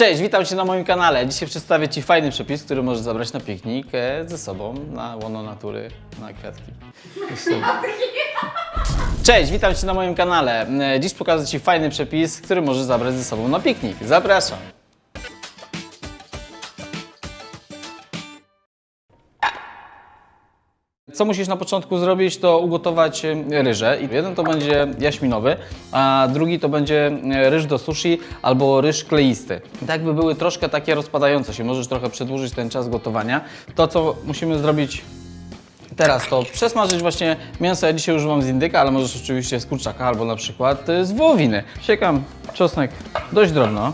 Cześć, witam Cię na moim kanale. Dzisiaj przedstawię Ci fajny przepis, który możesz zabrać na piknik e, ze sobą na łono natury, na kwiatki. Cześć, witam Cię na moim kanale. E, Dziś pokażę Ci fajny przepis, który możesz zabrać ze sobą na piknik. Zapraszam. Co musisz na początku zrobić, to ugotować ryże. I jeden to będzie jaśminowy, a drugi to będzie e, ryż do sushi albo ryż kleisty. I tak by były troszkę takie rozpadające się. Możesz trochę przedłużyć ten czas gotowania. To, co musimy zrobić Teraz to przesmażyć właśnie mięso. Ja dzisiaj używam z indyka, ale możesz oczywiście z kurczaka albo na przykład y, z wołowiny. Siekam czosnek dość drobno.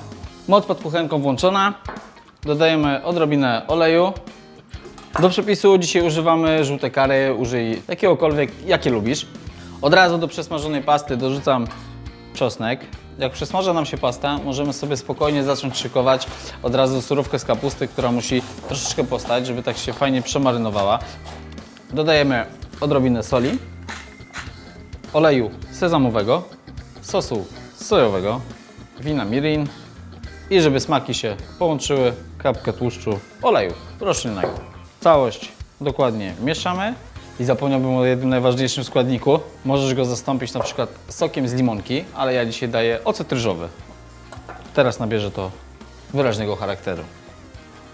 Moc pod kuchenką włączona. Dodajemy odrobinę oleju. Do przepisu dzisiaj używamy żółte kary, użyj jakiegokolwiek, jakie lubisz. Od razu do przesmażonej pasty dorzucam czosnek. Jak przesmaża nam się pasta, możemy sobie spokojnie zacząć szykować od razu surówkę z kapusty, która musi troszeczkę postać, żeby tak się fajnie przemarynowała. Dodajemy odrobinę soli, oleju sezamowego, sosu sojowego, wina mirin i żeby smaki się połączyły, kapkę tłuszczu oleju roślinnego. Całość dokładnie mieszamy i zapomniałbym o jednym najważniejszym składniku. Możesz go zastąpić na przykład sokiem z limonki, ale ja dzisiaj daję ocet ryżowy. Teraz nabierze to wyraźnego charakteru.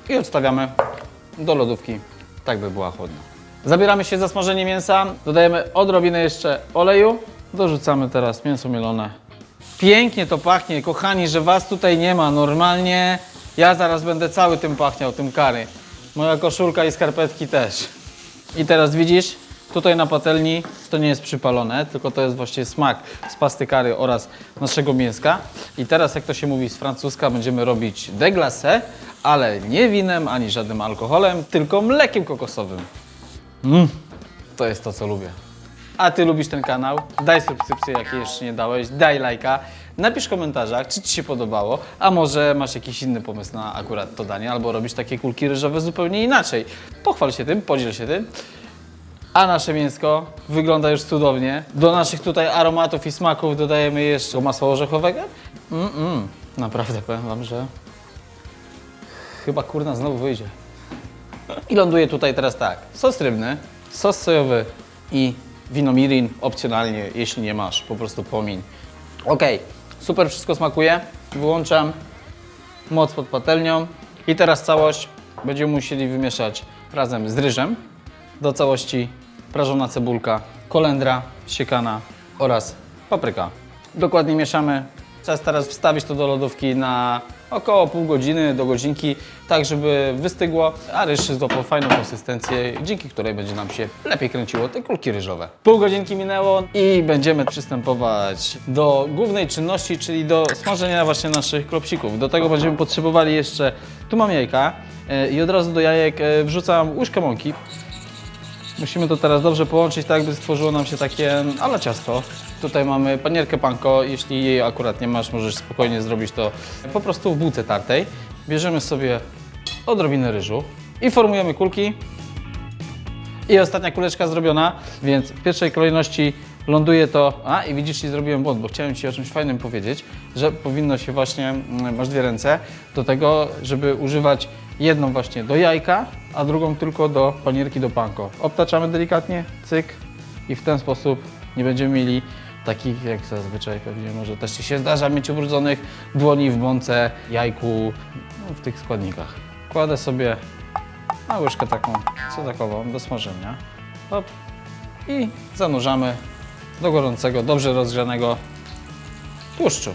I odstawiamy do lodówki, tak by była chłodna. Zabieramy się za smażenie mięsa, dodajemy odrobinę jeszcze oleju, dorzucamy teraz mięso mielone. Pięknie to pachnie, kochani, że Was tutaj nie ma. Normalnie ja zaraz będę cały tym pachniał, tym kary. Moja koszulka i skarpetki też. I teraz widzisz, tutaj na patelni to nie jest przypalone, tylko to jest właśnie smak z pasty kary oraz naszego mięska. I teraz, jak to się mówi z francuska, będziemy robić deglace, ale nie winem ani żadnym alkoholem, tylko mlekiem kokosowym. Mm, to jest to, co lubię. A Ty lubisz ten kanał? Daj subskrypcję, jak jeszcze nie dałeś, daj lajka, napisz w komentarzach, czy Ci się podobało, a może masz jakiś inny pomysł na akurat to danie, albo robisz takie kulki ryżowe zupełnie inaczej. Pochwal się tym, podziel się tym. A nasze mięsko wygląda już cudownie. Do naszych tutaj aromatów i smaków dodajemy jeszcze masła orzechowego. Mm-mm, naprawdę powiem Wam, że chyba kurna znowu wyjdzie. I ląduje tutaj teraz tak. Sos rybny, sos sojowy i wino mirin opcjonalnie, jeśli nie masz, po prostu pomiń. Ok, super wszystko smakuje. Wyłączam moc pod patelnią i teraz całość będziemy musieli wymieszać razem z ryżem. Do całości prażona cebulka, kolendra siekana oraz papryka. Dokładnie mieszamy. Czas teraz wstawić to do lodówki na około pół godziny do godzinki, tak żeby wystygło, a ryż złapał fajną konsystencję, dzięki której będzie nam się lepiej kręciło te kulki ryżowe. Pół godzinki minęło i będziemy przystępować do głównej czynności, czyli do smażenia właśnie naszych klopsików. Do tego będziemy potrzebowali jeszcze, tu mam jajka e, i od razu do jajek e, wrzucam łyżkę mąki. Musimy to teraz dobrze połączyć, tak by stworzyło nam się takie ale ciasto. Tutaj mamy panierkę panko, jeśli jej akurat nie masz, możesz spokojnie zrobić to po prostu w bułce tartej. Bierzemy sobie odrobinę ryżu i formujemy kulki. I ostatnia kuleczka zrobiona, więc w pierwszej kolejności ląduje to. A i widzisz, i zrobiłem błąd, bo chciałem Ci o czymś fajnym powiedzieć, że powinno się właśnie, mm, masz dwie ręce, do tego, żeby używać jedną właśnie do jajka, a drugą tylko do panierki do panko. Obtaczamy delikatnie, cyk i w ten sposób nie będziemy mieli takich, jak zazwyczaj pewnie może też się zdarza, mieć ubrudzonych dłoni w mące, jajku, no, w tych składnikach. Kładę sobie na łyżkę taką cedakową do smażenia. Hop. I zanurzamy do gorącego, dobrze rozgrzanego tłuszczu.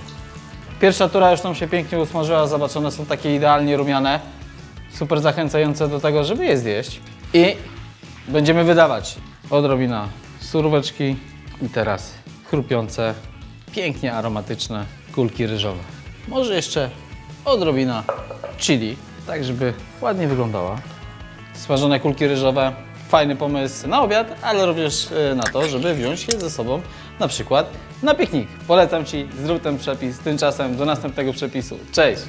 Pierwsza tura już nam się pięknie usmażyła, zobacz, one są takie idealnie rumiane, super zachęcające do tego, żeby je zjeść. I będziemy wydawać odrobina suróweczki i teraz chrupiące, pięknie aromatyczne kulki ryżowe. Może jeszcze odrobina chili, tak żeby ładnie wyglądała. Smażone kulki ryżowe, fajny pomysł na obiad, ale również e, na to, żeby wziąć je ze sobą na przykład na piknik. Polecam Ci, zrób ten przepis. Tymczasem do następnego przepisu. Cześć!